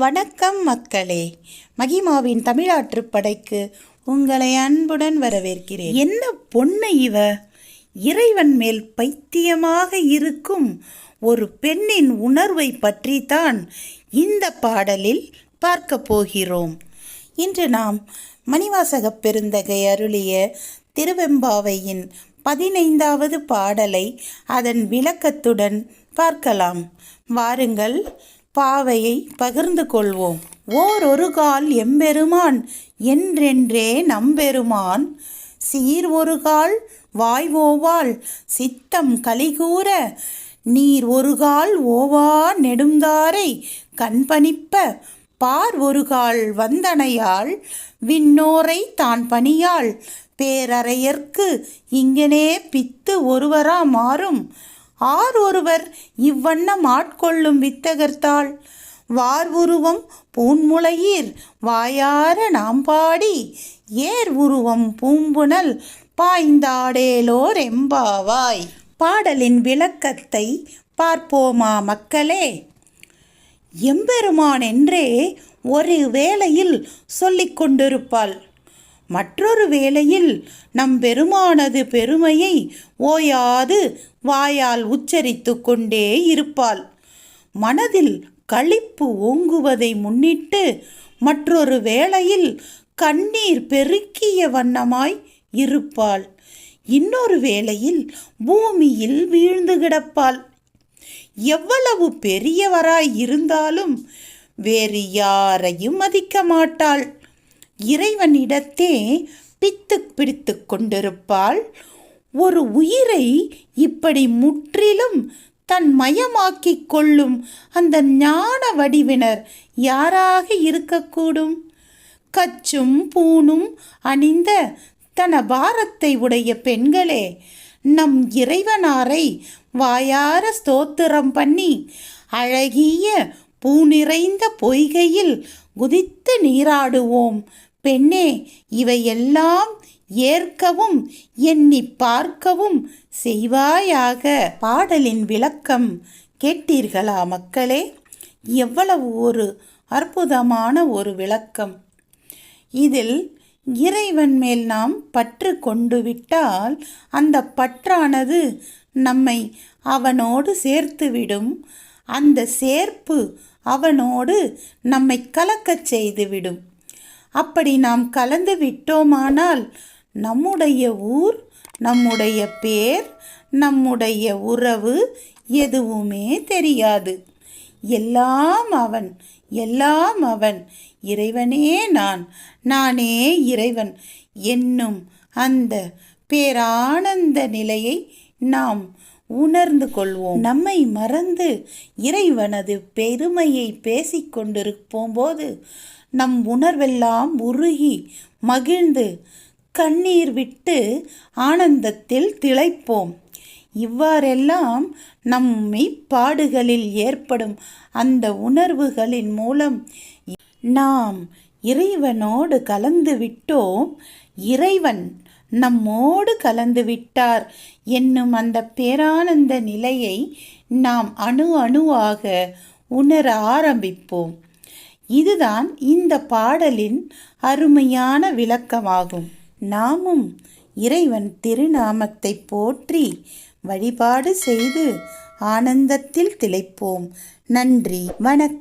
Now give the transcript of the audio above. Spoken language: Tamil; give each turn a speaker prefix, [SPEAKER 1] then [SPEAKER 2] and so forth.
[SPEAKER 1] வணக்கம் மக்களே. மகிமாவின் தமிழாற்று படைக்கு உங்களை அன்புடன் வரவேற்கிறேன். என்ன பொண்ணு இவ? இறைவன் மேல் பைத்தியமாக இருக்கும் ஒரு பெண்ணின் உணர்வை பற்றித்தான் இந்த பாடலில் பார்க்க போகிறோம். இன்று நாம் மணிவாசகப் பெருந்தகை அருளிய திருவெம்பாவையின் பதினைந்தாவது பாடலை அதன் விளக்கத்துடன் பார்க்கலாம். வாருங்கள். பாவையை பகிர்ந்து கொள்வோம். ஓர் ஒரு கால் எம்பெருமான் என்றென்றே நம்பெருமான். சீர் ஒரு கால் வாய் ஓவாள் சித்தம் கலிகூற நீர் ஒரு கால் ஓவா நெடுந்தாரை கண்பணிப்ப. பார் ஒரு கால் வந்தனையால் விண்ணோரை தான் பணியாள் பேரறையர்க்கு இங்கனே பித்து ஒருவரா மாறும். ஆர் ஒருவர் இவ்வண்ணம் ஆட்கொள்ளும் வித்தகர்த்தாள். வார் உருவம் பூன்முளையீர் வாயார நாம் பாடி ஏர் உருவம் பூம்புணல் பாய்ந்தாடேலோர் எம்பாவாய். பாடலின் விளக்கத்தை பார்ப்போமா மக்களே? எம்பெருமான் என்றே ஒரு வேளையில் சொல்லிக் கொண்டிருப்பாள். மற்றொரு வேளையில் நம் பெருமானது பெருமையை ஓயாது வாயால் உச்சரித்து கொண்டே இருப்பாள். மனதில் களிப்பு ஓங்குவதை முன்னிட்டு மற்றொரு வேளையில் கண்ணீர் பெருக்கிய வண்ணமாய் இருப்பாள். இன்னொரு வேளையில் பூமியில் வீழ்ந்து கிடப்பாள். எவ்வளவு பெரியவராய் இருந்தாலும் வேறு யாரையும் மதிக்க மாட்டாள். இறைவனிடத்தே பித்து பிடித்து கொண்டிருப்பாள். ஒரு உயிரை இப்படி முற்றிலும் தன் மயமாக்கிக் கொள்ளும் அந்த ஞான வடிவினர் யாராக இருக்கக்கூடும்? கச்சும் பூணும் அணிந்த தன பாரத்தை உடைய பெண்களே நம் இறைவனாரை வாயார ஸ்தோத்திரம் பண்ணி அழகிய பூ நிறைந்த பொய்கையில் குதித்து நீராடுவோம். பெண்ணே இவையெல்லாம் ஏற்கவும் எண்ணி பார்க்கவும் செய்வாயாக பாடலின் விளக்கம் கேட்டீர்களா மக்களே? எவ்வளவு ஒரு அற்புதமான ஒரு விளக்கம். இதில் இறைவன் மேல் நாம் பற்று கொண்டு விட்டால் அந்த பற்றானது நம்மை அவனோடு சேர்த்துவிடும் அந்த சேர்ப்பு அவனோடு நம்மை கலக்கச் செய்துவிடும் அப்படி நாம் கலந்து விட்டோமானால் நம்முடைய ஊர் நம்முடைய பேர் நம்முடைய உறவு எதுவுமே தெரியாது. எல்லாம் அவன் எல்லாம் அவன். இறைவனே நான் நானே இறைவன் என்னும் அந்த பேரானந்த நிலையை நாம் உணர்ந்து கொள்வோம். நம்மை மறந்து இறைவனது பெருமையை பேசிக்கொண்டிருப்போம் போது நம் உணர்வெல்லாம் உருகி மகிழ்ந்து கண்ணீர் விட்டு ஆனந்தத்தில் திளைப்போம். இவ்வாறெல்லாம் நம் மெய்ப்பாடுகளில் ஏற்படும் அந்த உணர்வுகளின் மூலம் நாம் இறைவனோடு கலந்து விட்டோம். இறைவன் நம்மோடு கலந்து விட்டார். என்னும் அந்த பேரானந்த நிலையை நாம் அணு அணுவாக உணர ஆரம்பிப்போம். இதுதான் இந்த பாடலின் அருமையான விளக்கமாகும். நாமும் இறைவன் திருநாமத்தை போற்றி வழிபாடு செய்து ஆனந்தத்தில் திளைப்போம். நன்றி வணக்கம்.